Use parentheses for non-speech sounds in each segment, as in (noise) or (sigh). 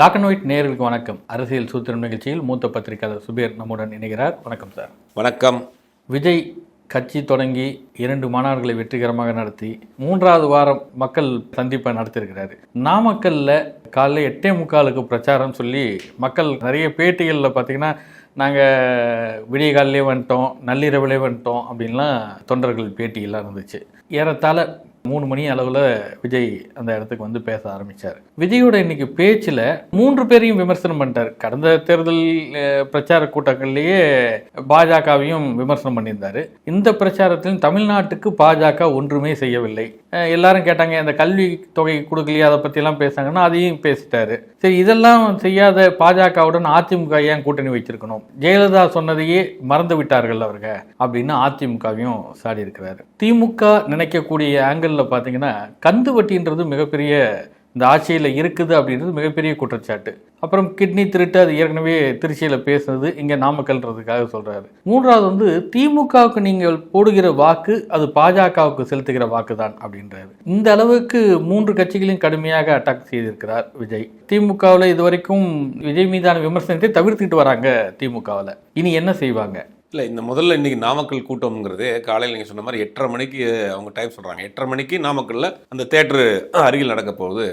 Black and white நேயர்களுக்கு வணக்கம். அரசியல் சூத்திரம் நிகழ்ச்சியில் மூத்த பத்திரிகையாளர் சுபேர் நம்முடன் இணைகிறார். வணக்கம் சார். வணக்கம். விஜய் கட்சி தொடங்கி இரண்டு மாநாடுகளை வெற்றிகரமாக நடத்தி மூன்றாவது வாரம் மக்கள் சந்திப்பை நடத்தியிருக்கிறாரு. நாமக்கல்ல காலைல எட்டே முக்காலுக்கு பிரச்சாரம் சொல்லி மக்கள் நிறைய பேட்டிகளில் பார்த்தீங்கன்னா நாங்கள் விடிய காலையிலே வந்துட்டோம் நள்ளிரவிலே வந்துட்டோம் அப்படின்லாம் தொண்டர்கள் பேட்டியெல்லாம் இருந்துச்சு. ஏறத்தாழ மூணு மணி அளவில் விஜய் அந்த இடத்துக்கு வந்து பேச ஆரம்பிச்சார். விஜயோட இன்னைக்கு பேச்சில் மூன்று பேரையும் விமர்சனம் பண்ணிட்டார். கடந்த தேர்தல் பிரச்சார கூட்டங்கள்லேயே பாஜகவையும் விமர்சனம் பண்ணியிருந்தாரு. இந்த பிரச்சாரத்திலும் தமிழ்நாட்டுக்கு பாஜக ஒன்றுமே செய்யவில்லை. எல்லாரும் கேட்டாங்க இந்த கல்வி தொகை கொடுக்கலையே? அதை பற்றிலாம் பேசாங்கன்னா அதையும் பேசிட்டாரு. சரி இதெல்லாம் செய்யாத பாஜகவுடன் அதிமுக ஏன் கூட்டணி வச்சிருக்கணும்? ஜெயலலிதா சொன்னதையே மறந்து விட்டார்கள் அவர்கள் அப்படின்னு அதிமுகவையும் சாடி இருக்கிறாரு திமுக நினைக்கக்கூடிய ஆங்கிளில் பார்த்தீங்கன்னா கந்து வட்டின்றது மிகப்பெரிய இந்த ஆட்சியில் இருக்குது அப்படின்றது மிகப்பெரிய குற்றச்சாட்டு. அப்புறம் கிட்னி திருட்டு அது ஏற்கனவே திருச்சியில் பேசுனது இங்கே நாமக்கல்ன்றதுக்காக சொல்கிறாரு மூன்றாவது வந்து திமுகவுக்கு நீங்கள் போடுகிற வாக்கு அது பாஜகவுக்கு செலுத்துகிற வாக்கு தான் அப்படின்றாரு. இந்த அளவுக்கு மூன்று கட்சிகளையும் கடுமையாக அட்டாக் செய்திருக்கிறார் விஜய். திமுகவில் இதுவரைக்கும் விஜய் மீதான விமர்சனத்தை தவிர்த்துக்கிட்டு வராங்க திமுகவில். இனி என்ன செய்வாங்க? இல்லை இந்த முதல்ல இன்றைக்கி நாமக்கல் கூட்டம்ங்கிறது காலையில் நீங்கள் சொன்ன மாதிரி எட்டரை மணிக்கு அவங்க டைம் சொல்கிறாங்க எட்டரை மணிக்கு நாமக்கல்ல அந்த தேட்டரு அருகில் நடக்க போகுது.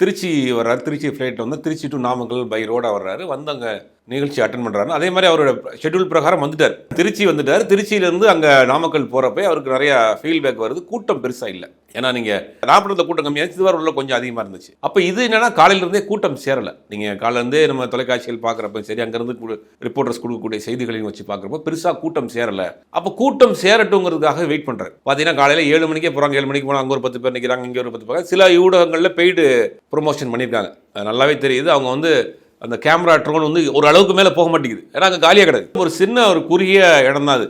திருச்சி வர்றார். திருச்சி ஃப்ளைட் வந்து திருச்சி டு நாமக்கல் பை ரோடாக வர்றாரு. வந்து அங்கே நிகழ்ச்சி அட்டன் பண்ணுறாரு அதே மாதிரி அவரோட ஷெட்யூல் பிரகாரம் வந்துட்டார். திருச்சி வந்துட்டார். திருச்சியிலேருந்து அங்கே நாமக்கல் போகிறப்ப அவருக்கு நிறையா ஃபீல்பேக் வருது. கூட்டம் பெருசாக இல்லை. ஏன்னா நீங்கள் நாற்பது கூட்டம் கம்மியாக திருவாரூரில் கொஞ்சம் அதிகமாக இருந்துச்சு. அப்போ இது என்னென்னா காலையிலேருந்தே கூட்டம் சேரலை. நீங்கள் காலையிலேருந்தே நம்ம தொலைக்காட்சியில் பார்க்குறப்ப சரி அங்கேருந்து ரிப்போர்ட்டர்ஸ் கொடுக்கக்கூடிய செய்திகளையும் வச்சு பார்க்குறப்போ பெருசாக கூட்டம் சேரலை. அப்போ கூட்டம் சேரட்டுங்கிறதுக்காக வெயிட் பண்ணுறாரு பார்த்தீங்கன்னா காலையில் ஏழு மணிக்கே போகிறாங்க ஏழு மணிக்கு போனால் அங்கே ஒரு பத்து பேர் நிற்கிறாங்க இங்கே ஒரு பத்து பேர். சில ஊடகங்களில் பெய்டு ப்ரொமோஷன் பண்ணியிருக்காங்க. நல்லாவே தெரியுது. அவங்க வந்து அந்த கேமரா ட்ரோன் வந்து ஒரு அளவுக்கு மேலே போக மாட்டேங்குது. ஏன்னா அங்கே காலியாக கிடக்கு. ஒரு சின்ன ஒரு குறுகிய இடம் தான் அது.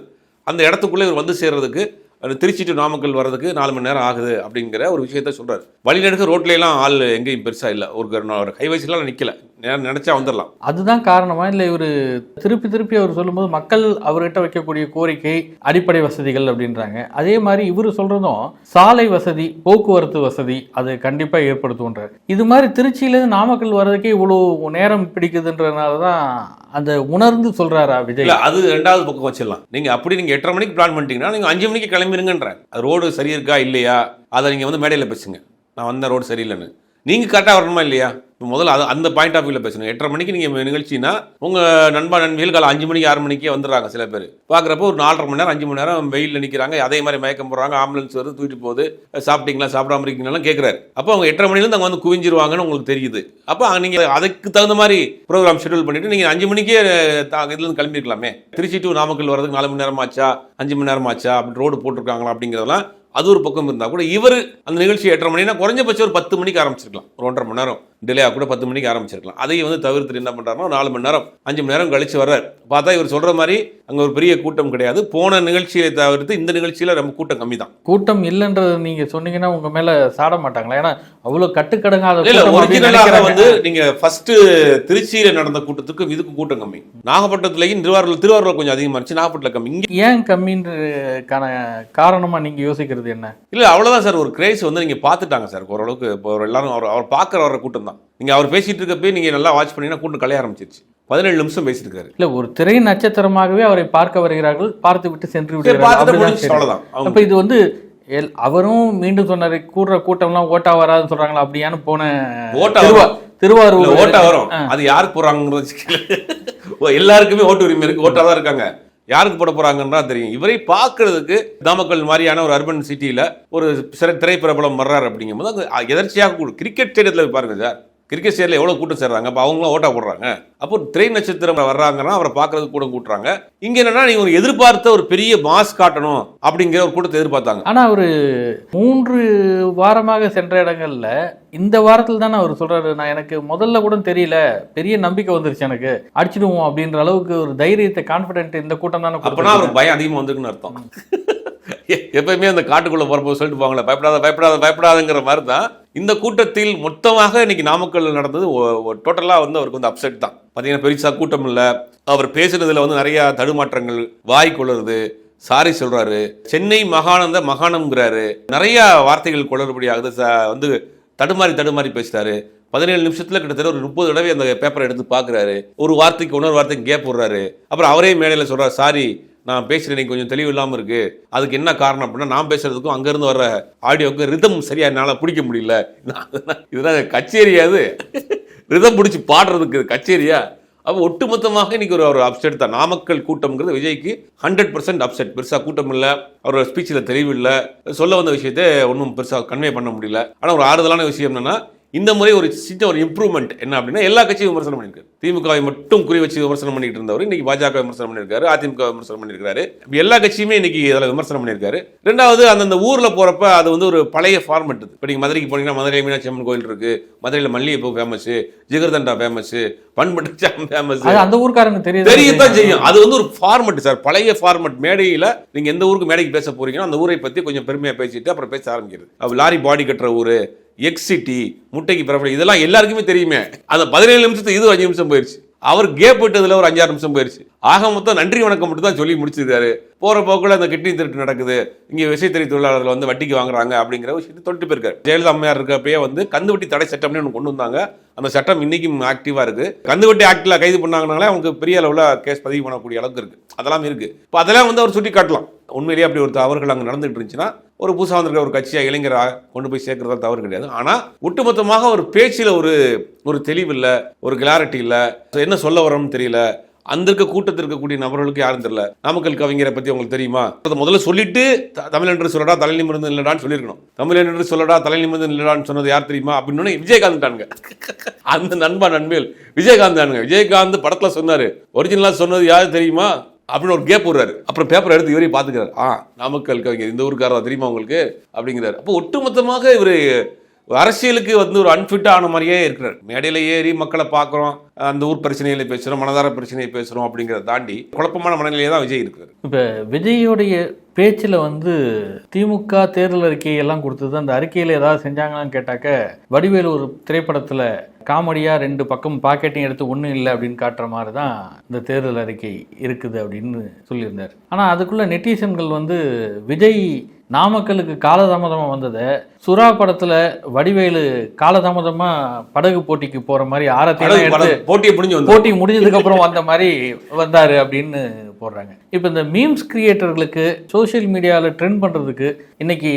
அந்த இடத்துக்குள்ளே இவர் வந்து சேர்றதுக்கு அந்த திருச்சி டு நாமக்கல் வர்றதுக்கு நாலு மணி நேரம் ஆகுது அப்படிங்கிற ஒரு விஷயத்த சொல்கிறார் வழிநடுக்க ரோட்ல எல்லாம் ஆள் எங்கேயும் பெருசாக இல்லை. ஒரு ஹைவேஸ்லாம் நிற்கல நே- நினைச்சா வந்துடலாம் அதுதான் காரணமா? இல்லை இவர் திருப்பி திருப்பி அவர் சொல்லும்போது மக்கள் அவர்கிட்ட வைக்கக்கூடிய கோரிக்கை அடிப்படை வசதிகள் அப்படின்றாங்க. அதே மாதிரி இவர் சொல்றதும் சாலை வசதி போக்குவரத்து வசதி அது கண்டிப்பா ஏற்படுத்துன்றார் இது மாதிரி திருச்சியிலேருந்து நாமக்கல் வர்றதுக்கே இவ்வளோ நேரம் பிடிக்குதுன்றதுனால தான் அந்த உணர்ந்து சொல்றாரா விஜய்? அது ரெண்டாவது பக்கம் வச்சிடலாம். நீங்க அப்படி நீங்க எட்டரை மணிக்கு பிளான் பண்ணிட்டீங்கன்னா நீங்க அஞ்சு மணிக்கு கிளம்பிருங்கன்ற அது ரோடு சரி இருக்கா இல்லையா? அதை நீங்க வந்து மேடையில் பேசுங்க. நான் வந்த ரோடு சரியில்லைன்னு. நீங்கள் கரெக்டாக வரணுமா இல்லையா? முதல்ல அது அந்த பாயிண்ட் ஆஃப் வியூவில் பேசணும். எட்டரை மணிக்கு நீங்கள் நிகழ்ச்சினா உங்கள் நண்பா நண்பிகள் காலை அஞ்சு மணிக்கு ஆறு மணிக்கே வந்துடுறாங்க சில பேர். பார்க்குறப்போ ஒரு நாலரை மணி நேரம் அஞ்சு மணி நேரம் வெயிலில் நிற்கிறாங்க அதே மாதிரி மயக்கம் போடுறாங்க. ஆம்புலன்ஸ் வருது தூக்கிட்டு போகுது. சாப்பிட்டீங்களா சாப்பிடாம இருக்கீங்களாம் கேட்குறாரு அப்போ அவங்க எட்டரை மணிலேருந்து அங்கே வந்து குவிஞ்சிருவாங்கன்னு உங்களுக்கு தெரியுது. அப்போ நீங்கள் அதுக்கு தகுந்த மாதிரி ப்ரோக்ராம் ஷெட்யூல் பண்ணிவிட்டு நீங்கள் அஞ்சு மணிக்கே தா- இதுலேருந்து கிளம்பிருக்கலாமே. திருச்சி டு நாமக்கல் வரதுக்கு நாலு மணி நேரம் ஆச்சா அஞ்சு மணி நேரம் ஆச்சா அப்படி ரோடு போட்டிருக்காங்களா அப்படிங்கிறதெல்லாம் அது ஒரு பக்கம் இருந்தால் கூட இவர் அந்த நிகழ்ச்சி எட்டரை மணினா குறைஞ்சபட்சம் ஒரு பத்து மணிக்கு ஆரம்பிச்சிருக்கலாம். ஒரு ஒன்றரை மணி நேரம். டிலே கூட பத்து மணிக்கு ஆரம்பிச்சிருக்கலாம். அதையும் வந்து தவிர்த்துட்டு என்ன பண்ணுறாருன்னா நாலு மணி நேரம் அஞ்சு மணி நேரம் கழிச்சு வர்றார். பார்த்தா இவர் சொல்கிற மாதிரி அங்கே ஒரு பெரிய கூட்டம் கிடையாது. போன நிகழ்ச்சியை தவிர்த்து இந்த நிகழ்ச்சியில் ரொம்ப கூட்டம் கம்மி தான் கூட்டம் இல்லைன்றது நீங்க சொன்னீங்கன்னா உங்க மேல சாட மாட்டாங்களா? ஏன்னா அவ்வளவு கட்டுக்கடங்காத இல்ல ஒரிஜினலாக. வந்து நீங்க ஃபர்ஸ்ட் திருச்சியில நடந்த கூட்டத்துக்கும் இதுக்கும் கூட்டம் கம்மி. நாகப்பட்டினத்துலயும் திருவாரூர் திருவாரூர் கொஞ்சம் அதிகமா இருந்துச்சு. நாகப்பட்டினம் கம்மி. இங்க ஏன் கம்மின்றதுக்கான காரணமா நீங்க யோசிக்கிறது என்ன? இல்ல அவ்வளவுதான் சார். ஒரு கிரேஸ் வந்து நீங்க பார்த்துட்டாங்க சார். ஓரளவுக்கு இப்போ எல்லாரும் அவர் அவர் பார்க்குற வர கூட்டம் தான் நீங்க அவர் பேசிட்டு இருக்கப்பே நீங்க நல்லா வாட்ச் பண்ணீங்கன்னா கூட்டம் கலைய ஆரம்பிச்சிருச்சு. பதினேழு நிமிஷம் பேசிட்டு இருக்காரு இல்ல ஒரு திரை நட்சத்திரமாகவே அவரை பார்க்க வருகிறார்கள் பார்த்து விட்டு சென்று விடுகிறார்கள். அப்ப இது வந்து எல்- அவரும் மீண்டும் சொன்னாரு கூடுற கூட்டம்லாம் ஓட்டா வராதுன்னு சொல்றாங்களா அப்படியான்னு போன ஓட்டா திருவாரூர் ஓட்டா வரும். அது யாருக்கு போறாங்கிறது எல்லாருக்குமே ஓட்டு உரிமை இருக்கு. ஓட்டா தான் இருக்காங்க. யாருக்கு போட போறாங்கன்னு தெரியும். இவரை பார்க்கறதுக்கு நாமக்கல் மாதிரியான ஒரு அர்பன் சிட்டியில் ஒரு சிற திரைப்பிரபலம் வர்றாரு அப்படிங்கும்போது அங்கே எதர்ச்சியாக கூட கிரிக்கெட் ஸ்டேடியத்தில் பாருங்கள் பாருங்க சார். கிரிக்கெட் ஸ்டேடியில் எவ்வளோ கூட்டம் சேர்றாங்க? அப்போ அவங்களும் ஓட்டா போடுறாங்க. அப்போ திரை நட்சத்திரம் வர்றாங்கன்னா அவரை பார்க்கறதுக்கு கூட கூட்டுறாங்க. இங்க என்னன்னா நீங்க ஒரு எதிர்பார்த்த ஒரு பெரிய மாஸ் காட்டணும் அப்படிங்கிற ஒரு கூட்டத்தை எதிர்பார்த்தாங்க. ஆனா அவரு மூன்று வாரமாக சென்ற இடங்கள்ல இந்த வாரத்தில் தானே அவர் சொல்றாரு நான் எனக்கு முதல்ல கூட தெரியல பெரிய நம்பிக்கை வந்துருச்சு எனக்கு. அடிச்சிடுவோம் அப்படின்ற அளவுக்கு ஒரு தைரியத்தை கான்பிடென்ட் இந்த கூட்டம் தானே அப்பனா. அவருக்கு பயம் அதிகமாக வந்திருக்குன்னு அர்த்தம். எப்பயுமே அந்த காட்டுக்குள்ள போறப்போ சொல்லிட்டு போவாங்களே பயப்படாத பயப்படாத பயப்படாதங்கிற மாதிரி தான் இந்த கூட்டத்தில் மொத்தமாக இன்னைக்கு நாமக்கல் நடந்தது டோட்டலாக வந்து அவருக்கு வந்து அப்செட் தான். பார்த்தீங்கன்னா பெருசா கூட்டம் இல்லை. அவர் பேசுனதுல வந்து நிறைய தடுமாற்றங்கள் வாய் கொள்ளுறது சாரி சொல்றாரு. சென்னை மகானந்த மகானம்ங்கிறாரு. நிறைய வார்த்தைகள் குளறுபடி ஆகுது. வந்து தடுமாறி தடுமாறி பேசுறாரு பதினேழு நிமிஷத்துல கிட்டத்தட்ட ஒரு முப்பது தடவை அந்த பேப்பரை எடுத்து பார்க்குறாரு ஒரு வார்த்தைக்கு இன்னொரு வார்த்தைக்கு கேப் விடுறாரு அப்புறம் அவரே மேடையில் சொல்றாரு சாரி நான் பேசுகிறேன் எனக்கு கொஞ்சம் தெளிவு இல்லாமல் இருக்கு. அதுக்கு என்ன காரணம் அப்படின்னா நான் பேசுறதுக்கும் அங்கேருந்து வர ஆடியோவுக்கு ரிதம் சரியா என்னால் பிடிக்க முடியல. நான் இதுதான் கச்சேரியாது ரிதம் பிடிச்சி பாடுறதுக்கு இது கச்சேரியா? அப்போ ஒட்டுமொத்தமாக இன்னைக்கு ஒரு ஒரு அப்செட் தான். நாமக்கல் கூட்டம்ங்கிறது விஜய்க்கு ஹண்ட்ரட் பர்சன்ட் அப்செட் பெருசாக கூட்டம் இல்லை. அவரோட ஸ்பீச்சில் தெளிவு இல்லை. சொல்ல வந்த விஷயத்தை ஒன்றும் பெருசாக கன்வே பண்ண முடியல. ஆனால் ஒரு ஆறுதலான விஷயம் என்னென்னா இந்த முறை ஒரு சின்ன ஒரு இம்ப்ரூவ்மெண்ட் என்ன அப்படின்னா எல்லா கட்சியும் விமர்சனம் பண்ணியிருக்காரு. திமுகவை மட்டும் குறி வச்சு விமர்சனம் பண்ணிட்டு இருந்தவர் இன்னைக்கு பாஜக விமர்சனம் பண்ணியிருக்காரு அதிமுக விமர்சனம் பண்ணியிருக்காரு எல்லா கட்சியுமே இன்னைக்கு அதில் விமர்சனம் பண்ணியிருக்காரு. ரெண்டாவது அந்தந்த ஊர்ல போறப்ப அது வந்து ஒரு பழைய ஃபார்மெட் இப்போ நீங்க மதுரைக்கு போனீங்கன்னா மதுரை மீனாட்சி அம்மன் கோயில் இருக்கு மதுரையில் மல்லிகைப்பூ ஃபேமஸ் ஜிகர்தண்டா ஃபேமஸ் பண்பட்டு ஃபேமஸ் அந்த ஊர்க்காரங்க தெரியுது. தெரியத்தான் செய்யும். அது வந்து ஒரு ஃபார்மெட் சார். பழைய ஃபார்மெட் மேடையில நீங்க எந்த ஊருக்கு மேடைக்கு பேச போறீங்கன்னா அந்த ஊரை பத்தி கொஞ்சம் பெருமையா பேசிட்டு அப்புறம் பேச ஆரம்பிக்கிறது. லாரி பாடி கட்டுற ஊரு எக்ஸிட்டி முட்டைக்கு பிரபலம் இதெல்லாம் எல்லாருக்குமே தெரியுமே. அந்த பதினேழு நிமிஷத்துக்கு இது அஞ்சு நிமிஷம் போயிடுச்சு அவர் கேப் விட்டதுல ஒரு அஞ்சாறு நிமிஷம் போயிடுச்சு ஆக மொத்தம் நன்றி வணக்கம் மட்டும் தான் சொல்லி முடிச்சிருக்காரு. போற போக்குல அந்த கிட்னி திருட்டு நடக்குது. இங்க விசைத்தறி தொழிலாளர்கள் வந்து வட்டிக்கு வாங்குறாங்க அப்படிங்கிற விஷயத்தை தொட்டு போயிருக்காரு. ஜெயலலிதா அம்மையார் இருக்கப்பயே வந்து கந்துவட்டி தடை சட்டம்னு ஒன்று கொண்டு வந்தாங்க. அந்த சட்டம் இன்னைக்கும் ஆக்டிவா இருக்கு. கந்துவட்டி ஆக்டில் கைது பண்ணாங்கனாலே அவங்களுக்கு பெரிய அளவில் கேஸ் பதிவு பண்ணக்கூடிய அளவுக்கு இருக்கு. அதெல்லாம் இருக்கு. இப்போ அதெல்லாம் வந்து அவர் சுட்டி காட்டலாம் உண்மையிலேயே அப்படி ஒரு தவறுகள் அங்கே நடந்துகிட்டு இருந்துச்சுன்னா ஒரு புதுசாக வந்திருக்கிற ஒரு கட்சியாக இளைஞராக கொண்டு போய் சேர்க்கறதா தவறு கிடையாது. ஆனால் ஒட்டுமொத்தமாக ஒரு பேச்சில் ஒரு ஒரு தெளிவு இல்லை ஒரு கிளாரிட்டி இல்லை. என்ன சொல்ல வரோம்னு தெரியல. அந்த இருக்க கூட்டத்தில் இருக்கக்கூடிய நபர்களுக்கு யாரும் தெரியல. நாமக்கல் கவிஞரை பற்றி உங்களுக்கு தெரியுமா? அதை முதல்ல சொல்லிட்டு த- தமிழ் என்று சொல்லடா தலை நிமிர்ந்து இல்லடான்னு சொல்லியிருக்கணும். தமிழ் என்று சொல்லடா தலை நிமிர்ந்து இல்லடான்னு சொன்னது யார் தெரியுமா? அப்படின்னு விஜயகாந்தானுங்க அந்த நண்பா நண்பேல் விஜயகாந்த் தானுங்க விஜயகாந்த் படத்தில் சொன்னார். ஒரிஜினலாக சொன்னது யார் தெரியுமா? அப்படின்னு ஒரு கேப் விடுறாரு. அப்புறம் பேப்பர் எடுத்து இவரையும் பார்த்துக்கிறாரு. ஆ நாமக்கல் கவிஞர் இந்த ஊருக்காரா தெரியுமா உங்களுக்கு? அப்படிங்கிறாரு. அப்போ ஒட்டுமொத்தமாக இவர் அரசியலுக்கு வந்து ஒரு அன்ஃபிட் ஆன மாதிரியே இருக்கிறார். மேடையில் ஏறி மக்களை பார்க்குறோம் அந்த ஊர் பிரச்சனைகளை பேசுகிறோம் மனதார பிரச்சனையை பேசுகிறோம் அப்படிங்கிறத தாண்டி குழப்பமான மனநிலையே தான் விஜய் இருக்கிறார். இப்போ விஜயோடைய பேச்சில் வந்து திமுக தேர்தல் அறிக்கையெல்லாம் கொடுத்தது அந்த அறிக்கையில் ஏதாவது செஞ்சாங்களான்னு கேட்டாக்க வடிவேலு ஒரு திரைப்படத்தில் காமெடியாக ரெண்டு பக்கம் பாக்கெட்டையும் எடுத்து ஒன்றும் இல்லை அப்படின்னு காட்டுற மாதிரி தான் இந்த தேர்தல் அறிக்கை இருக்குது அப்படின்னு சொல்லியிருந்தார். ஆனால் அதுக்குள்ள நெட்டிசன்கள் வந்து விஜய் நாமக்கலுக்கு காலதாமதமாக வந்ததை சுறா படத்தில் வடிவேலு காலதாமதமாக படகு போட்டிக்கு போகிற மாதிரி படம் போட்டியை வந்து போட்டி முடிஞ்சதுக்கு அப்புறம் வந்த மாதிரி வந்தாரு அப்படின்னு போடுறாங்க. இப்போ இந்த மீம்ஸ் கிரியேட்டர்களுக்கு சோஷியல் மீடியாவில் ட்ரெண்ட் பண்றதுக்கு இன்னைக்கு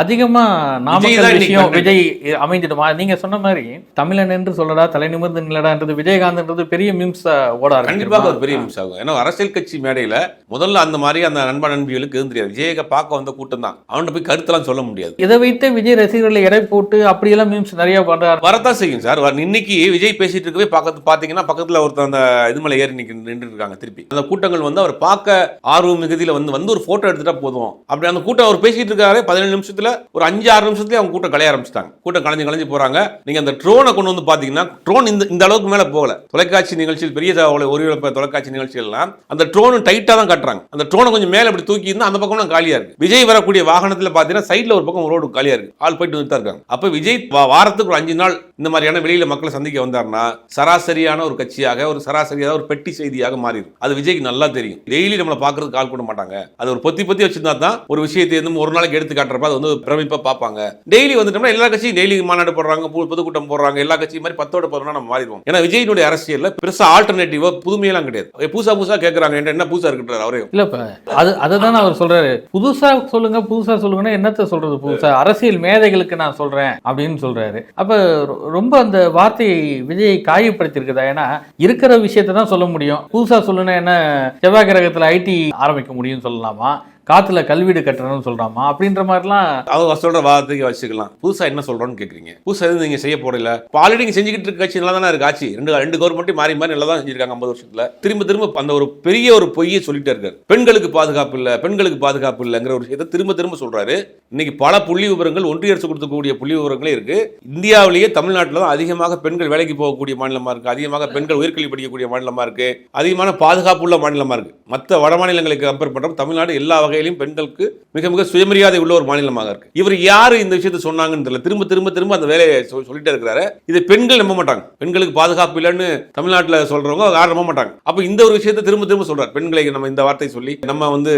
அதிகமா விஜய் தான் நாமக்கல் விஷயம். விஜய் அமைஞ்சிடுமா நீங்க சொன்ன மாதிரி தமிழன் என்று சொல்லடா தலை நிமிர்ந்து நில்லடான்றது விஜயகாந்த்ன்றது பெரிய மீம்ஸ் ஓட கண்டிப்பாக? ஒரு பெரிய நிமிஷம் ஆகும். ஏன்னா அரசியல் கட்சி மேடையில் முதல்ல அந்த மாதிரி அந்த நண்பா நண்பிகளுக்கு இருந்து தெரியாது விஜயக பார்க்க வந்த கூட்டம் தான். அவன்கிட்ட போய் கருத்தெல்லாம் சொல்ல முடியாது. இதை வைத்து விஜய் ரசிகர்களை எடை போட்டு அப்படியெல்லாம் மீம்ஸ் நிறைய பண்றாரு. வரத்தான் செய்யும் சார். இன்னைக்கு விஜய் பேசிட்டு இருக்கவே பக்கத்து பாத்தீங்கன்னா பக்கத்துல ஒருத்தர் அந்த இது மேல ஏறி நிக்க நின்று இருக்காங்க திருப்பி. அந்த கூட்டங்கள் வந்து அவர் பார்க்க ஆர்வம் மிகுதியில வந்து வந்து ஒரு போட்டோ எடுத்துட்டா போதும். அப்படி அந்த கூட்டம் அவர் பேசிட்டு இருக்காரு பதினேழு நிமிஷத்துல ஒரு அஞ்சு ஆறு நிமிஷத்துல அவங்க கூட்டம் கலைய ஆரம்பிச்சிட்டாங்க. கூட்டம் கலைஞ்சு கலைஞ்சு போறாங்க. நீங்க அந்த ட்ரோனை கொண்டு வந்து பாத்தீங்கன்னா ட்ரோன் இந்த இந்த அளவுக்கு மேலே போகல. தொலைக்காட்சி நிகழ்ச்சியில் பெரிய தகவலை ஒருங்கிழப்ப தொலைக்காட்சி நிகழ்ச்சிகள்லாம் அந்த ட்ரோன் டைட்டா தான் கட்டுறாங்க. அந்த ட்ரோனை கொஞ்சம் மேலே இப்படி தூக்கி இருந்தால் அந்த பக்கம் காலியாக இருக்குது விஜய் வரக்கூடிய வாகனத்துல பாத்தீங்கன்னா சைடுல ஒரு பக்கம் ரோடு காலியாக இருக்குது ஆள் போயிட்டு வந்துட்டு இருக்காங்க. அப்ப விஜய் வாரத்துக்கு ஒரு அஞ்சு நாள் இந்த மாதிரியான வெளியில் மக்களை சந்திக்க வந்தாருன்னா சராசரியான ஒரு கட்சியாக ஒரு சராசரியாக ஒரு பெட்டி செய்தியாக மாறிடும். அது விஜய்க்கு நல்லா தெரியும். டெய்லி நம்மளை பாக்குறதுக்கு ஆள் கூட மாட்டாங்க. அது ஒரு பொத்தி பொத்தி வச்சிருந்தா தான் ஒரு விஷயத்தை வந்து ஒரு நாளைக்கு எடுத்து காட்டுறப்ப அது வந்து பிரமிப்பை பார்ப்பாங்க. டெய்லி வந்துட்டோம்னா எல்லா கட்சியும் டெய்லி மாநாடு போடுறாங்க பொதுக்கூட்டம் போடுறாங்க எல்லா கட்சியும் மாதிரி பத்தோட பதினொன்னா நம்ம மாறிடுவோம். ஏன்னா விஜயினுடைய அரசியல்ல பெருசா ஆல்டர்னேட்டிவா புதுமையெல்லாம் கிடையாது. புதுசா புதுசா கேட்கறாங்க என்ன என்ன புதுசா இருக்கிறார் அவரே. இல்ல அது அதை தான் அவர் சொல்றாரு. புதுசா சொல்லுங்க புதுசா சொல்லுங்கன்னா என்னத்த சொல்றது புதுசா? அரசியல் மேதைகளுக்கு நான் சொல்றேன் அப்படின்னு சொல்றாரு. அப்ப ரொ- ரொம்ப அந்த வார்த்தையை விஜயை காயப்படுத்தியிருக்குதா? ஏன்னா இருக்கிற விஷயத்தை தான் சொல்ல முடியும். புதுசா சொல்லுன்னா என்ன செவ்வாய் கிரகத்துல ஐடி ஆரம்பிக்க முடியும்னு சொல்லலாமா? காத்துல கல்வீடு கட்டணும்னு சொல்றாமா? அப்படின்ற மாதிரிலாம் அவங்க சொல்ற வார்த்தைக்கு வச்சுக்கலாம். புதுசா என்ன சொல்றோம்னு கேக்குறீங்க. புதுசா எதுவும் நீங்க செய்ய போறீங்க இப்போ ஆல்ரெடி செஞ்சுக்கிட்டு இருக்க கட்சி நல்லா தானே இருக்கு. ஆட்சி ரெண்டு ரெண்டு கவர்மெண்ட்டும் மாறி மாறி நல்லா தான் செஞ்சிருக்காங்க ஐம்பது வருஷத்துல. திரும்ப திரும்ப அந்த ஒரு பெரிய ஒரு பொய்யை சொல்லிட்டே இருக்காரு. பெண்களுக்கு பாதுகாப்பு இல்ல பெண்களுக்கு பாதுகாப்பு இல்லைங்கிற ஒரு விஷயத்தை திரும்ப திரும்ப சொல்றாரு. இன்னைக்கு பல புள்ளி விவரங்கள் ஒன்றிய அரசு கொடுக்கக்கூடிய புள்ளி விவரங்களே இருக்கு. இந்தியாவிலேயே தமிழ்நாட்டில் தான் அதிகமாக பெண்கள் வேலைக்கு போகக்கூடிய மாநிலமா இருக்கு. அதிகமாக பெண்கள் உயர்கல்வி படிக்கக்கூடிய மாநிலமா இருக்கு. அதிகமான பாதுகாப்பு உள்ள மாநிலமா இருக்கு. மற்ற வட மாநிலங்களுக்கு கம்பேர் பண்றோம். தமிழ்நாடு எல்லா வகையிலும் பெண்களுக்கு மிக மிக சுயமரியாதை உள்ள ஒரு மாநிலமாக இருக்கு. இவர் யாரு இந்த விஷயத்தை சொன்னாங்கன்னு தெரியல. திரும்ப திரும்ப திரும்ப அந்த வேலையை சொல்லிட்டே இருக்கிறாரு. இது பெண்கள் நம்ப மாட்டாங்க. பெண்களுக்கு பாதுகாப்பு இல்லைன்னு தமிழ்நாட்டில் சொல்றவங்க யாரும் நம்ப மாட்டாங்க. அப்ப இந்த ஒரு விஷயத்தை திரும்ப திரும்ப சொல்றாரு. பெண்களை நம்ம இந்த வார்த்தை சொல்லி நம்ம வந்து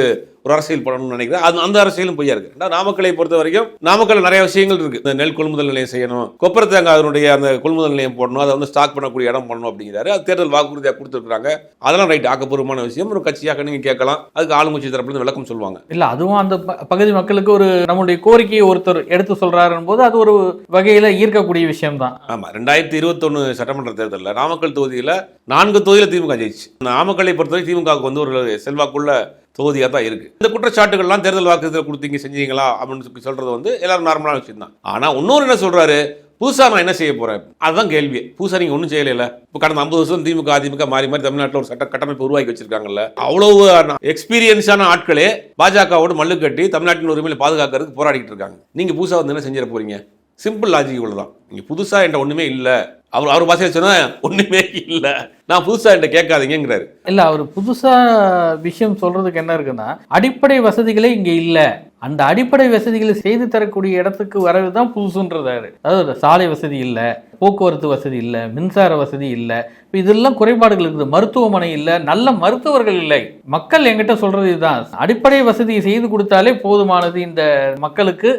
ஒரு அரசியல் பண்ணணும்னு நினைக்கிறேன். அது அந்த அரசியலும் பொய்யா இருக்கு. நாமக்கலை பொறுத்த வரைக்கும் நாமக்கல் நிறைய விஷயங்கள் இருக்கு. இந்த நெல் கொள்முதல் நிலையம் செய்யணும் கொப்பரை தேங்காய் அதனுடைய அந்த கொள்முதல் நிலையம் போடணும் அதை வந்து ஸ்டாக் பண்ணக்கூடிய இடம் பண்ணணும் அப்படிங்கிறாரு. அது தேர்தல் வாக்குறுதியாக கொடுத்துருக்காங்க அதெல்லாம் ரைட் ஆக்கப்பூர்வமான விஷயம். ஒரு கட்சியாக நீங்க கேட்கலாம். அதுக்கு ஆளுங்கட்சி தரப்புல விளக்கம் சொல்லுவாங்க. இல்ல அதுவும் அந்த பகுதி மக்களுக்கு ஒரு நம்மளுடைய கோரிக்கையை ஒருத்தர் எடுத்து சொல்றாருன்னு போது அது ஒரு வகையில ஈர்க்கக்கூடிய விஷயம்தான். ஆமா ரெண்டாயிரத்தி இருபத்தொன்னு சட்டமன்ற தேர்தலில் நாமக்கல் தொகுதியில நான்கு தொகுதியில திமுக ஜெயிச்சு. நாமக்கலை பொறுத்தவரை திமுகவுக்கு வந்து ஒரு செல்வாக்குள்ள தொகுதியாக தான் இருக்குது இந்த குற்றச்சாட்டுகள்லாம் தேர்தல் வாக்குறுதியில் கொடுத்தீங்க செஞ்சீங்களா? அப்படின்னு சொல்லி சொல்கிறது வந்து எல்லாரும் நார்மலான விஷயம் தான் ஆனால் இன்னொரு என்ன சொல்கிறாரு புதுசா நான் என்ன செய்ய போகிறேன் அதுதான் கேள்வி. புதுசாக நீங்கள் ஒன்றும் செய்யலைல இப்போ கடந்த ஐம்பது வருஷம் திமுக அதிமுக மாறி மாறி தமிழ்நாட்டில் ஒரு சட்ட கட்டமைப்பு உருவாக்கி வச்சிருக்காங்கல்ல. அவ்வளவு எக்ஸ்பீரியன்ஸான ஆட்களே பாஜகவோடு மல்லு கட்டி தமிழ்நாட்டின் உரிமையில பாதுகாக்கிறதுக்கு போராடிக்கிட்டு இருக்காங்க. நீங்கள் புதுசாக வந்து என்ன செஞ்சிட போறீங்க? சிம்பிள் லாஜிக் இவ்வளவுதான். நீங்கள் புதுசாக என்கிட்ட ஒன்றுமே இல்லை. அவர் அவர் பாசையில் சொன்னால் ஒன்றுமே இல்லை. நான் புதுசாக என்கிட்ட கேட்காதீங்கிறாரு இல்லை அவர் புதுசாக விஷயம் சொல்கிறதுக்கு என்ன இருக்குன்னா அடிப்படை வசதிகளே இங்கே இல்லை. அந்த அடிப்படை வசதிகளை செய்து தரக்கூடிய இடத்துக்கு வரது தான் புதுசுன்றாரு அதாவது சாலை வசதி இல்ல போக்குவரத்து வசதி இல்ல மின்சார வசதி இல்ல இப்ப இதெல்லாம் குறைபாடுகள் இருக்குது. மருத்துவமனை இல்ல நல்ல மருத்துவர்கள் இல்லை. மக்கள் என்கிட்ட சொல்றது இதுதான். அடிப்படை வசதியை செய்து கொடுத்தாலே போதுமானது இந்த மக்களுக்கு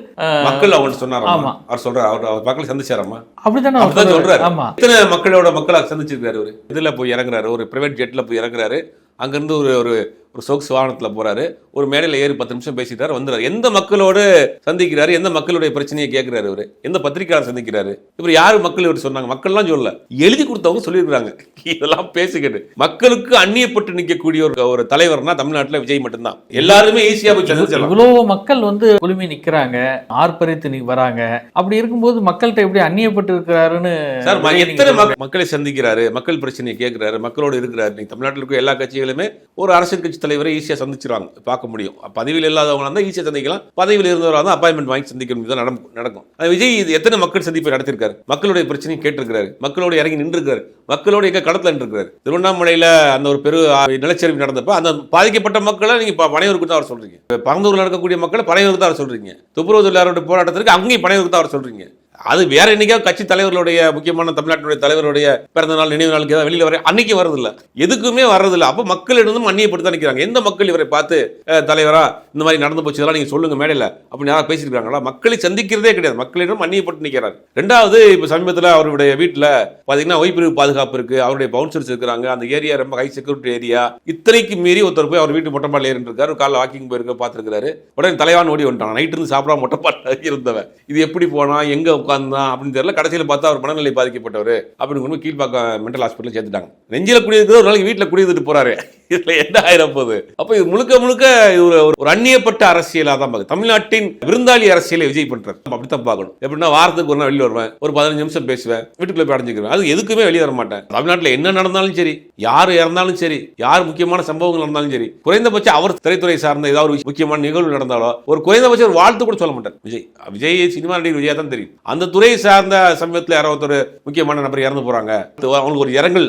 மக்கள் அவங்க சொன்னாராமா ஆமா. அவர் சொல்றாரு அவர் அவர் மக்களை சந்திச்சாராமா அப்படித்தானே அவர் சொல்றாரு. ஆமா. இத்தனை மக்களோட மக்களை சந்திச்சிருக்காரு அவரு இதுல போய் இறங்குறாரு. ஒரு பிரைவேட் ஜெட்ல போய் இறங்குறாரு. அங்கிருந்து ஒரு ஒரு ஒரு சொகுசு வாகனத்துல போறாரு. ஒரு மேடையில ஏறி பத்து நிமிஷம் பேசிட்டாரு வந்துறாரு எந்த மக்களோடு சந்திக்கிறாரு? எந்த மக்களுடைய பிரச்சனையை கேட்கிறாரு இவரு? எந்த பத்திரிக்கையாளர் சந்திக்கிறாரு? இவர் யாரு மக்கள் இவர் சொன்னாங்க? மக்கள்லாம் சொல்லல. எழுதி கொடுத்தவங்க சொல்லியிருக்காங்க (laughs) இதெல்லாம் பேசிக்கிட்டு. மக்களுக்கு அந்நியப்பட்டு நிற்கக்கூடிய ஒரு ஒரு தலைவர்னா தமிழ்நாட்டுல விஜய் மட்டும்தான். எல்லாருமே ஈஸியா போய் இவ்வளவு மக்கள் வந்து குழுமி நிக்கிறாங்க ஆர்ப்பரித்து வராங்க. அப்படி இருக்கும்போது மக்கள்கிட்ட எப்படி அந்நியப்பட்டு இருக்கிறாருன்னு சார் எத்தனை மக்களை சந்திக்கிறாரு? மக்கள் பிரச்சனையை கேட்கிறாரு? மக்களோடு இருக்கிறாரு? தமிழ்நாட்டில் இருக்க எல்லா கட்சிகளுமே ஒரு அரசியல் கட்சி தலைவரை ஈஸியாக சந்திச்சிருவாங்க பார்க்க முடியும். பதவியில் இல்லாதவங்க இருந்தால் ஈஸியாக சந்திக்கலாம். பதவியில் இருந்தவராக தான் அப்பாயின்மெண்ட் வாங்கி சந்திக்கணும் இதுதான் நடக்கும் நடக்கும். விஜய் இது எத்தனை மக்கள் சந்திப்பை நடத்திருக்காரு? மக்களுடைய பிரச்சனையும் கேட்டிருக்காரு மக்களோட இறங்கி நின்றுருக்காரு மக்களோட எங்க களத்துல நின்றுருக்காரு திருவண்ணாமலையில் அந்த ஒரு பெரு நிலச்சரிவு நடந்தப்ப அந்த பாதிக்கப்பட்ட மக்களை நீங்கள் ப- பனையூருக்கு தான் அவர் சொல்கிறீங்க பரந்தூரில் பரந்தூர்ல நடக்கக்கூடிய மக்களை பனையூருக்கு தான் அவர் சொல்கிறீங்க துப்புரவு தொழிலாளருடைய போராட்டத்திற்கு அங்கேயும் பனையூருக்கு தான் அவர் சொல்கிறீங்க அது வேற என்னைக்கா கட்சி தலைவர்களுடைய முக்கியமான தமிழ்நாட்டினுடைய தலைவருடைய பிறந்த நாள் நினைவு நாளுக்கு ஏதாவது வெளியில் வர அன்னைக்கு வர்றதில்ல. எதுக்குமே வர்றதில்ல. அப்போ மக்களிடம் அந்நியப்படுத்த நிற்கிறாங்க எந்த மக்கள் இவரை பார்த்து தலைவரா இந்த மாதிரி நடந்து போச்சு இதெல்லாம் நீங்க சொல்லுங்க மேடையில் அப்படின்னு யாராவது பேசியிருக்காங்களா மக்களை சந்திக்கிறதே கிடையாது. மக்களிடம் அந்நியப்பட்டு நிற்கிறார் ரெண்டாவது இப்போ சமீபத்தில் அவருடைய வீட்டில் பார்த்தீங்கன்னா ஒய்பிரிவு பாதுகாப்பு இருக்கு. அவருடைய பவுன்சர்ஸ் இருக்கிறாங்க. அந்த ஏரியா ரொம்ப ஹை செக்யூரிட்டி ஏரியா. இத்தனைக்கு மீறி ஒருத்தர் போய் அவர் வீட்டு மொட்டை மாடியில் இருந்திருக்காரு காலைல வாக்கிங் போயிருக்க பார்த்துருக்காரு உடனே தலைவான் ஓடி வந்துட்டான். நைட்டு இருந்து சாப்பிடாம மொட்டை மாடில் இருந்தவன். இது எப்படி போனா எங்க உட்கார்ந்தான் அப்படின்னு தெரியல. கடைசியில் பார்த்தா அவர் மனநிலை பாதிக்கப்பட்டவர் அப்படின்னு கொண்டு கீழ்ப்பாக்கம் மென்டல் ஹாஸ்பிட்டல் சேர்த்துட்டாங்க. நெஞ்சில குடியிருக்கிற ஒரு நாளைக்கு வீட்டில் குடியிருந்துட்டு போறாரு. இதில் என்ன ஆயிரம் போகுது அப்போ இது முழுக்க முழுக்க ஒரு ஒரு- அந்நியப்பட்ட அரசியலாக தான் பார்க்குது தமிழ்நாட்டின் விருந்தாளி அரசியலை விஜய் பண்ணுறாரு நம்ம அப்படித்தான் பார்க்கணும். எப்படின்னா வாரத்துக்கு ஒரு நாள் வெளியே வருவேன். ஒரு பதினஞ்சு நிமிஷம் பேசுவேன். வீட்டுக்குள்ளே போய் அடைஞ்சிக்கிறேன் அது எதுக்குமே வெளியே வர மாட்டேன். தமிழ்நாட்டில் என்ன நடந்தாலும் சரி யார் இறந்தாலும் சரி யார் முக்கியமான சம்பவங்கள் நடந்தாலும் சரி குறைந்தபட்சம் அவர் திரைத்துறை சார்ந்த ஏதாவது ஒரு முக்கியமான நிகழ்வு நடந்தாலோ ஒரு குறைந்தபட்சம் ஒரு வாழ்த்து கூட சொல்ல மாட்டார். விஜய் விஜய் சினிமா நடிகர் விஜயா தான் தெரியும். அந்த துறையை சார்ந்த சமயத்தில் யாரோ ஒருத்தர் முக்கியமான நபர் இறந்து போகிறாங்க அவங்களுக்கு ஒரு இரங்கல்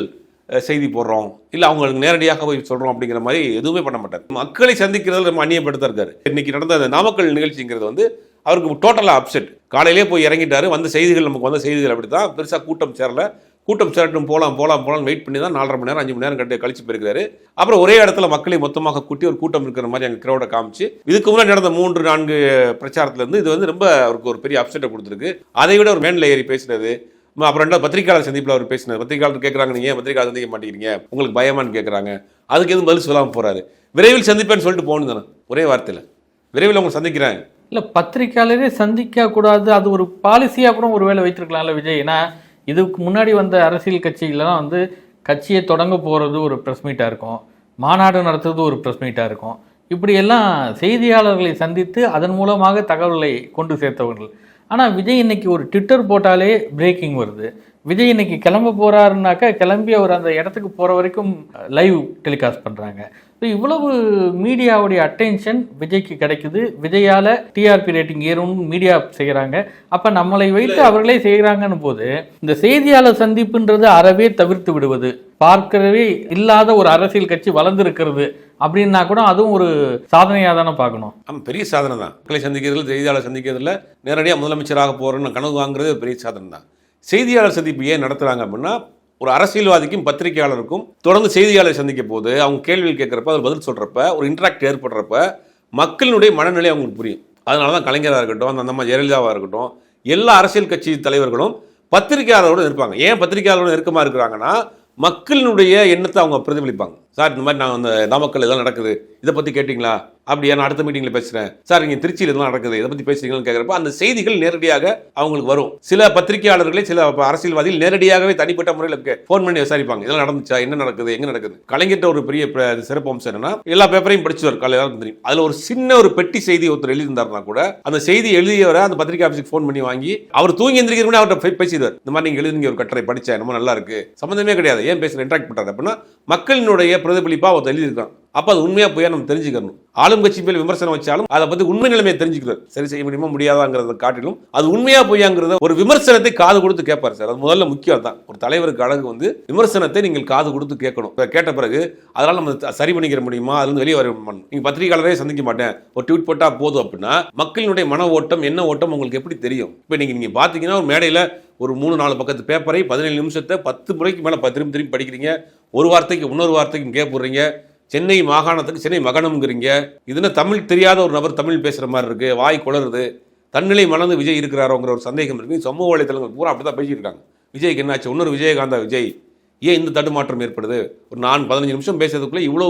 செய்தி போடுறோம். இல்லை அவங்களுக்கு நேரடியாக போய் சொல்கிறோம் அப்படிங்கிற மாதிரி எதுவுமே பண்ண மாட்டார். மக்களை சந்திக்கிறதுல நம்ம அந்நியப்படுத்த இருக்காரு. இன்னைக்கு நடந்த அந்த நாமக்கல் நிகழ்ச்சிங்கிறது வந்து அவருக்கு டோட்டலாக அப்செட் காலையிலே போய் இறங்கிட்டாரு. வந்த செய்திகள் நமக்கு வந்த செய்திகள் அப்படி தான் பெருசாக கூட்டம் சேரலை. கூட்டம் சேரட்டும் போகலாம் போகலாம் போகலாம் வெயிட் பண்ணி தான் நாலரை மணி நேரம் அஞ்சு மணி நேரம் கட்டி கழிச்சு போயிருக்காரு அப்புறம் ஒரே இடத்துல மக்களை மொத்தமாக கூட்டி ஒரு கூட்டம் இருக்கிற மாதிரி அங்கே கிரௌடை காமிச்சு இதுக்கு முன்னாடி நடந்த மூன்று நான்கு பிரச்சாரத்துலேருந்து இது வந்து ரொம்ப அவருக்கு ஒரு பெரிய அப்செட்டை கொடுத்துருக்கு. அதை விட ஒரு மேன்ல ஏறி பேசினது அப்புறம் ரெண்டாவது பத்திரிகையாளர் சந்திப்பில் அவர் பேசினார் பத்திரிகையாளர் கேட்குறாங்க நீங்கள் பத்திரிகையாளர் சந்திக்க மாட்டேங்கிறீங்க? உங்களுக்கு பயமான்னு கேட்குறாங்க அதுக்கு எதுவும் பதில் சொல்லாமல் போகிறாரு விரைவில் சந்திப்பேன்னு சொல்லிட்டு போகணும் தானே ஒரே வார்த்தையில். விரைவில் அவங்க சந்திக்கிறேன் இல்லை பத்திரிகையாளரே சந்திக்க கூடாது அது ஒரு பாலிசியாக கூட ஒரு வேளை வைத்திருக்கலாம்ல விஜய். ஏன்னா இதுக்கு முன்னாடி வந்த அரசியல் கட்சிகளெலாம் வந்து கட்சியை தொடங்க போகிறது ஒரு ப்ரெஸ் மீட்டாக இருக்கும். மாநாடு நடத்துறது ஒரு ப்ரெஸ் மீட்டாக இருக்கும். இப்படியெல்லாம் செய்தியாளர்களை சந்தித்து அதன் மூலமாக தகவல்களை கொண்டு சேர்த்தவர்கள். ஆனால் விஜய் இன்னைக்கு ஒரு ட்விட்டர் போட்டாலே பிரேக்கிங் வருது. விஜய் இன்னைக்கு கிளம்ப போறாருனாக்கா கிளம்பி அவர் அந்த இடத்துக்கு போற வரைக்கும் லைவ் டெலிகாஸ்ட் பண்றாங்க. ஸோ இவ்வளவு மீடியாவுடைய அட்டென்ஷன் விஜய்க்கு கிடைக்குது. விஜயால டிஆர்பி ரேட்டிங் ஏறும்னு மீடியா செய்கிறாங்க அப்ப நம்மளை வைத்து அவர்களே செய்கிறாங்கன்னு போது இந்த செய்தியாளர் சந்திப்புன்றது அறவே தவிர்த்து விடுவது. பார்க்கவே இல்லாத ஒரு அரசியல் கட்சி வளர்ந்துருக்கிறது அப்படின்னா கூட அதுவும் ஒரு சாதனையாக தானே பார்க்கணும். ஆமாம் பெரிய சாதனை தான் மக்களை சந்திக்கிறதுல செய்தியாளர் சந்திக்கிறதுல நேரடியாக முதலமைச்சராக போகிறோன்னு கனவு வாங்குறது பெரிய சாதனை தான் செய்தியாளர் சந்திப்பு ஏன் நடத்துகிறாங்க அப்படின்னா ஒரு அரசியல்வாதிக்கும் பத்திரிகையாளருக்கும் தொடர்ந்து செய்தியாளர் சந்திக்க போது அவங்க கேள்விகள் கேட்குறப்ப அதில் பதில் சொல்கிறப்ப ஒரு இன்ட்ராக்ட் ஏற்படுறப்ப மக்களினுடைய மனநிலை அவங்களுக்கு புரியும். அதனால தான் கலைஞராக இருக்கட்டும் அந்த அம்மா ஜெயலலிதாவாக இருக்கட்டும் எல்லா அரசியல் கட்சி தலைவர்களும் பத்திரிகையாளரோடு இருப்பாங்க. ஏன் பத்திரிகையாளரோடு நெருக்கமாக இருக்கிறாங்கன்னா மக்களினுடைய எண்ணத்தை அவங்க பிரதிபலிப்பாங்க. சார் இந்த மாதிரி நான் அந்த நாமக்கல் இதெல்லாம் நடக்குது. இதை பற்றி கேட்டிங்களா? அப்படியா நான் அடுத்த மீட்டிங்கில் பேசுகிறேன் சார் இங்கே திருச்சியில் இதெல்லாம் நடக்குது. இதை பற்றி பேசுறீங்கன்னு கேட்குறப்ப அந்த செய்திகள் நேரடியாக அவங்களுக்கு வரும். சில பத்திரிகையாளர்களே சில அரசியல்வாதிகள் நேரடியாகவே தனிப்பட்ட முறையில் ஃபோன் பண்ணி விசாரிப்பாங்க. இதெல்லாம் நடந்துச்சா? என்ன நடக்குது? எங்கே நடக்குது? கலைஞர்கிட்ட ஒரு பெரிய சிறப்பு அம்சம் என்னன்னா எல்லா பேப்பரையும் படிச்சுவார் காலையில் தெரியும். அதில் ஒரு சின்ன ஒரு பெட்டி செய்தி ஒருத்தர் எழுதியிருந்தாருன்னா கூட அந்த செய்தி எழுதியவரை அந்த பத்திரிகை ஆஃபீஸுக்கு ஃபோன் பண்ணி வாங்கி அவர் தூங்கி எந்திரிக்கிற கூட அவர்கிட்ட போய் பேசிடுவார். இந்த மாதிரி நீங்கள் எழுதுங்க ஒரு கட்டுரை படித்தேன் ரொம்ப நல்லா இருக்கு. சம்மந்தமே கிடையாது. ஏன் பேசுகிற இன்ட்ராக்ட் பண்ணுறாரு அப்படின்னா மக்களினுடைய பிரதிபலிப்பாக அவர் எழுதியிருக்கான் அப்போ அது உண்மையாக போய் நம்ம தெரிஞ்சுக்கணும். ஆளும் கட்சி மேல் விமர்சனம் வச்சாலும் அதை பற்றி உண்மை நிலைமையை தெரிஞ்சுக்கிறார். சரி செய்ய முடியுமா முடியாதாங்கிறத காட்டிலும் அது உண்மையாக பொய்யாங்கிறத ஒரு விமர்சனத்தை காது கொடுத்து கேட்பார் சார். அது முதல்ல முக்கியம் தான் ஒரு தலைவருக்கு அழகு வந்து விமர்சனத்தை நீங்கள் காது கொடுத்து கேட்கணும். இப்போ கேட்ட பிறகு அதனால் நம்ம த- சரி பண்ணிக்கிற முடியுமா? அதுலேருந்து வெளியே வர பண்ணணும் நீங்க பத்திரிகையாளரே சந்திக்க மாட்டேன். ஒரு ட்வீட் போட்டால் போதும் அப்படின்னா மக்களினுடைய மன ஓட்டம் என்ன ஓட்டம் உங்களுக்கு எப்படி தெரியும்? இப்போ நீங்கள் நீங்கள் பார்த்தீங்கன்னா ஒரு மேடையில் ஒரு மூணு நாலு பக்கத்து பேப்பரை பதினேழு நிமிஷத்தை பத்து முறைக்கு மேலே திரும்பி திரும்பி படிக்கிறீங்க. ஒரு வார்த்தைக்கு இன்னொரு வார்த்தைக்கு கேட்புறீங்க சென்னை மாகாணத்துக்கு சென்னை மகனம்ங்கிறீங்க. இதுன்னு தமிழ் தெரியாத ஒரு நபர் தமிழ் பேசுகிற மாதிரி இருக்குது வாய் குளருது தன்னிலை மலர்ந்து விஜய் இருக்கிறாரோங்கிற ஒரு சந்தேகம் இருக்கு. சமூக வலைத்தளங்கள் பூரா அப்படி தான் பேசியிருக்காங்க. விஜய்க்கு என்னாச்சு? இன்னொரு விஜயகாந்தா விஜய். ஏன் இந்த தடுமாற்றம் ஏற்படுது? ஒரு நான் பதினஞ்சு நிமிஷம் பேசுறதுக்குள்ளே இவ்வளோ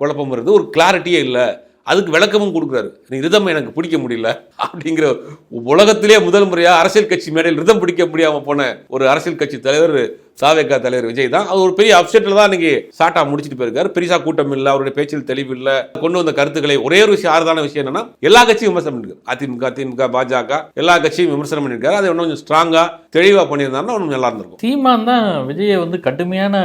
குழப்பம் வருது. ஒரு கிளாரிட்டியே இல்லை. அதுக்கு விளக்கமும் கொடுக்குறாரு. நீ ரிதம் எனக்கு பிடிக்க முடியல. அப்படிங்கிற உலகத்திலே முதல் முறையாக அரசியல் கட்சி மேடையில் ரிதம் பிடிக்க முடியாமல் போன ஒரு அரசியல் கட்சி தலைவர் சாவேக்கா தலைவர் விஜய் தான். அது ஒரு பெரிய அப்செட்டில் தான் இன்னைக்கு சாட்டா முடிச்சுட்டு போயிருக்காரு. பெருசா கூட்டம் இல்லை அவருடைய பேச்சில் தெளிவு இல்லை. கொண்டு வந்த கருத்துக்களை ஒரே ஒரு விஷயம் ஆறுதான விஷயம் என்னன்னா எல்லா கட்சியும் விமர்சனம் பண்ணிருக்கு. அதிமுக திமுக பாஜக எல்லா கட்சியும் விமர்சனம் பண்ணியிருக்காரு. அதை இன்னும் கொஞ்சம் ஸ்ட்ராங்காக தெளிவாக பண்ணியிருந்தாருன்னா ஒன்றும் நல்லா இருந்திருக்கும். சீமான் தான் விஜயை வந்து கடுமையான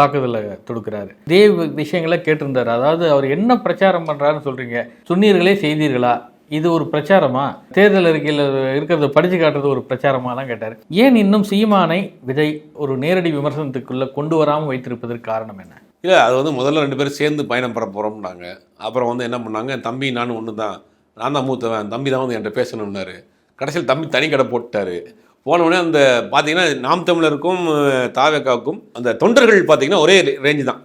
தாக்குதலை தொடுக்கிறாரு. இதே விஷயங்களை கேட்டிருந்தாரு. அதாவது அவர் என்ன பிரச்சாரம் பண்றாருன்னு சொல்றீங்க. சொன்னீர்களே செய்தீர்களா? இது ஒரு பிரச்சாரமா? தேர்தல் அறிக்கையில் இருக்கிறத படிச்சு காட்டுறது ஒரு பிரச்சாரமாலாம் கேட்டார். ஏன் இன்னும் சீமானை விஜய் ஒரு நேரடி விமர்சனத்துக்குள்ளே கொண்டு வராமல் வைத்திருப்பதற்கு காரணம் என்ன? இல்லை அது வந்து முதல்ல ரெண்டு பேரும் சேர்ந்து பயணம் பெற போகிறோம்னாங்க அப்புறம் வந்து என்ன பண்ணாங்க? தம்பி நானும் ஒன்று தான் நான் தான் மூத்தவன். தம்பி தான் வந்து என்கிட்ட பேசணும்னாரு. கடைசியில் தம்பி தனி கடை போட்டாரு. போனவுடனே அந்த பார்த்தீங்கன்னா நாம் தமிழருக்கும் தாவேக்காவுக்கும் அந்த தொண்டர்கள் பார்த்தீங்கன்னா ஒரே ரேஞ்சு தான்.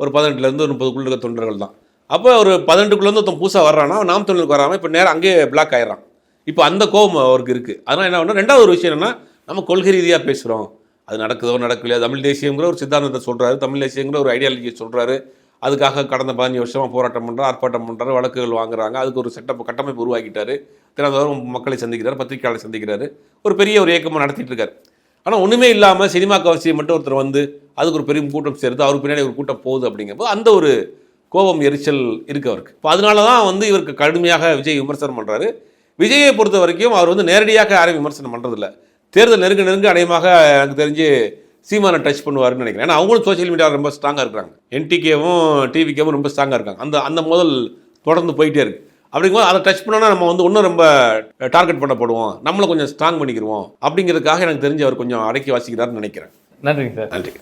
ஒரு பதினெட்டுலேருந்து ஒரு முப்பதுக்குள்ள இருக்க தொண்டர்கள் தான். அப்போ ஒரு பதினெட்டுக்குள்ளேருந்து ஒருத்தன் புதுசாக வர்றான்னா நாம் தமிழருக்கு வராமல் இப்போ நேரம் அங்கேயே பிளாக் ஆயிடுறான். இப்போ அந்த கோபம் அவருக்கு இருக்குது அதனால் என்ன பண்ணணும் ரெண்டாவது ஒரு விஷயம் என்னன்னா நம்ம கொள்கை ரீதியாக பேசுகிறோம் அது நடக்குதோ நடக்கலையோ தமிழ் தேசியங்கிற ஒரு சித்தாந்தத்தை சொல்கிறாரு தமிழ் தேசியங்கிற ஒரு ஐடியாலஜியை சொல்கிறாரு அதுக்காக கடந்த பதினஞ்சு வருஷமாக போராட்டம் பண்ணுறாரு ஆர்ப்பாட்டம் பண்ணுறாரு வழக்குகள் வாங்குறாங்க. அதுக்கு ஒரு செட்டப் கட்டமைப்பு உருவாக்கிட்டாரு. தினந்தோறும் மக்களை சந்திக்கிறார் பத்திரிகையாளர் சந்திக்கிறாரு. ஒரு பெரிய ஒரு இயக்கமாக நடத்திட்டு இருக்காரு. ஆனால் ஒன்றுமே இல்லாமல் சினிமா கவர்ச்சியை மட்டும் ஒருத்தர் வந்து அதுக்கு ஒரு பெரிய கூட்டம் சேருது அவருக்கு பின்னாடி ஒரு கூட்டம் போகுது அப்படிங்கிறப்போ அந்த ஒரு கோபம் எரிச்சல் இருக்கு அவருக்கு. இப்போ அதனால தான் வந்து இவருக்கு கடுமையாக விஜய் விமர்சனம் பண்ணுறாரு விஜயை பொறுத்த வரைக்கும் அவர் வந்து நேரடியாக யாரையும் விமர்சனம் பண்ணுறதில்ல தேர்தல் நெருங்க நெருங்க அநேகமாக எனக்கு தெரிஞ்சு சீமானை டச் பண்ணுவாருன்னு நினைக்கிறேன். ஏன்னா அவங்களும் சோஷியல் மீடியா ரொம்ப ஸ்ட்ராங்காக இருக்கிறாங்க. என்டிகேவும் டிவிகேவும் ரொம்ப ஸ்ட்ராங்காக இருக்காங்க. அந்த அந்த முதல் தொடர்ந்து போயிட்டே இருக்கு. அப்படிங்கும்போது அதை டச் பண்ணோன்னா நம்ம வந்து இன்னும் ரொம்ப டார்கெட் பண்ணப்படுவோம். நம்மளை கொஞ்சம் ஸ்ட்ராங் பண்ணிக்கிருவோம். அப்படிங்கிறதுக்காக எனக்கு தெரிஞ்சு அவர் கொஞ்சம் அடக்கி வாசிக்கிறாருன்னு நினைக்கிறேன். நன்றிங்க சார். நன்றி.